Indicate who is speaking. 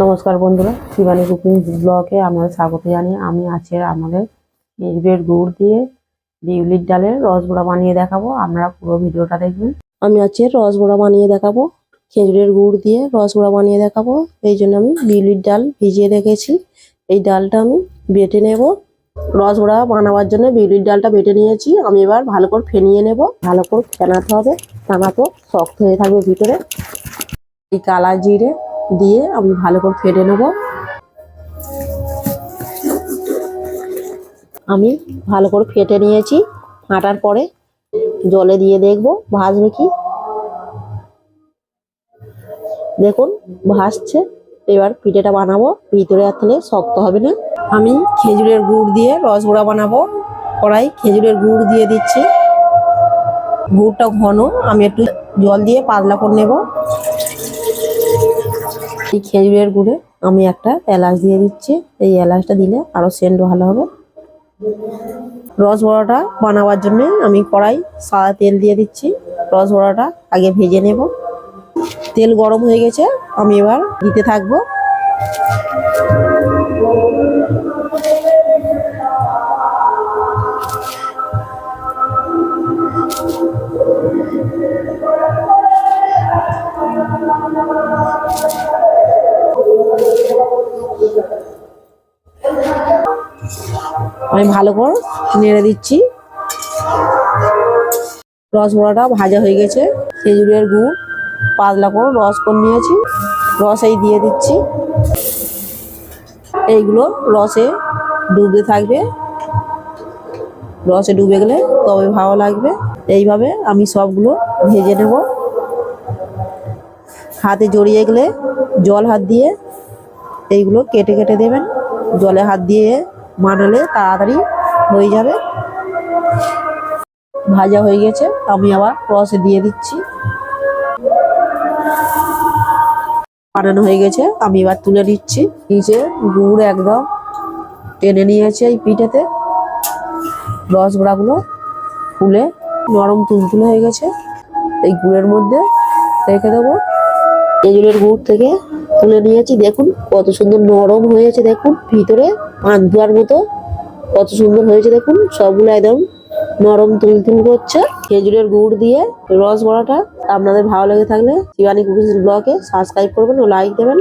Speaker 1: নমস্কার বন্ধুরা, শিবানী কুকিং ব্লগে আপনাদের স্বাগত জানিয়ে আমি আজকে আমাদের খেজুরের গুড় দিয়ে বিউলির ডালের রসগোড়া বানিয়ে দেখাবো। আমরা পুরো ভিডিওটা দেখবেন। আমি আজকে রসগোড়া বানিয়ে দেখাবো, খেজুরের গুড় দিয়ে রসগোড়া বানিয়ে দেখাবো। এই জন্য আমি বিউলির ডাল ভিজিয়ে রেখেছি। এই ডালটা আমি বেটে নেব। রসগোড়া বানাবার জন্য বিউলির ডালটা বেটে নিয়েছি। আমি এবার ভালো করে ফেনিয়ে নেব। ভালো করে ফেনাতে হবে। টানা তো শক্ত হয়ে থাকবে ভিতরে। এই কালা জিরে দিয়ে আমি ভালো করে ফেটে নেব। আমি ভালো করে ফেটে নিয়েছি। ফাটার পরে জলে দিয়ে দেখব, ভাজবে কি। দেখুন ভাসছে এবার পিঠেটা বানাবো। ভিতরে আর তাহলে শক্ত হবে না। আমি খেজুরের গুড় দিয়ে রসগোড়া বানাবো। কড়াই খেজুরের গুড় দিয়ে দিচ্ছি। গুড়টা ঘন। আমি একটু জল দিয়ে পাতলা করে নেব। এই খেজুরের গুড়ে আমি একটা এলাচ দিয়ে দিচ্ছি। এই এলাচটা দিলে আরও সেন্ট ভালো হবে। রস বড়াটা বানাবার জন্য আমি কড়াই সাদা তেল দিয়ে দিচ্ছি। রস বড়াটা আগে ভেজে নেব। তেল গরম হয়ে গেছে, আমি এবার দিতে থাকব। আমি ভালো করে নেড়ে দিচ্ছি। রস বড়াটা ভাজা হয়ে গেছে। খেজুরের গুড়, পাতলা করে রস করে নিয়েছি। রস এই দিয়ে দিচ্ছি। এইগুলো রসে ডুবে থাকবে। রসে ডুবে গেলে তবে ভালো লাগবে। এইভাবে আমি সবগুলো ভেজে নেব। হাতে জড়িয়ে গেলে জল হাত দিয়ে এইগুলো কেটে কেটে দেবেন। জলে হাত দিয়ে মানালে তাড়াতাড়ি হয়ে যাবে। ভাজা হয়ে গেছে, আমি আবার রসে দিয়ে দিচ্ছি। বানানো হয়ে গেছে, আমি এবার তুলে নিচ্ছি। নিচে গুড় একদম টেনে নিয়েছে এই পিঠেতে। রসগোড়াগুলো ফুলে নরম তুলতুলে হয়ে গেছে। এই গুড়ের মধ্যে রেখে দেবো। খেজুরের গুড় থেকে তুলে নিয়েছি, দেখুন, কত সুন্দর নরম হয়েছে, দেখুন, ভিতরে পান্তুয়ার মতো, কত সুন্দর হয়েছে, দেখুন, সবগুলো একদম নরম তুল তুল করছে। খেজুরের গুড় দিয়ে রস বড়াটা, আপনাদের ভালো লেগে থাকলে, শিবানী কুকিজ ব্লগে সাবস্ক্রাইব করবেন ও লাইক দেবেন।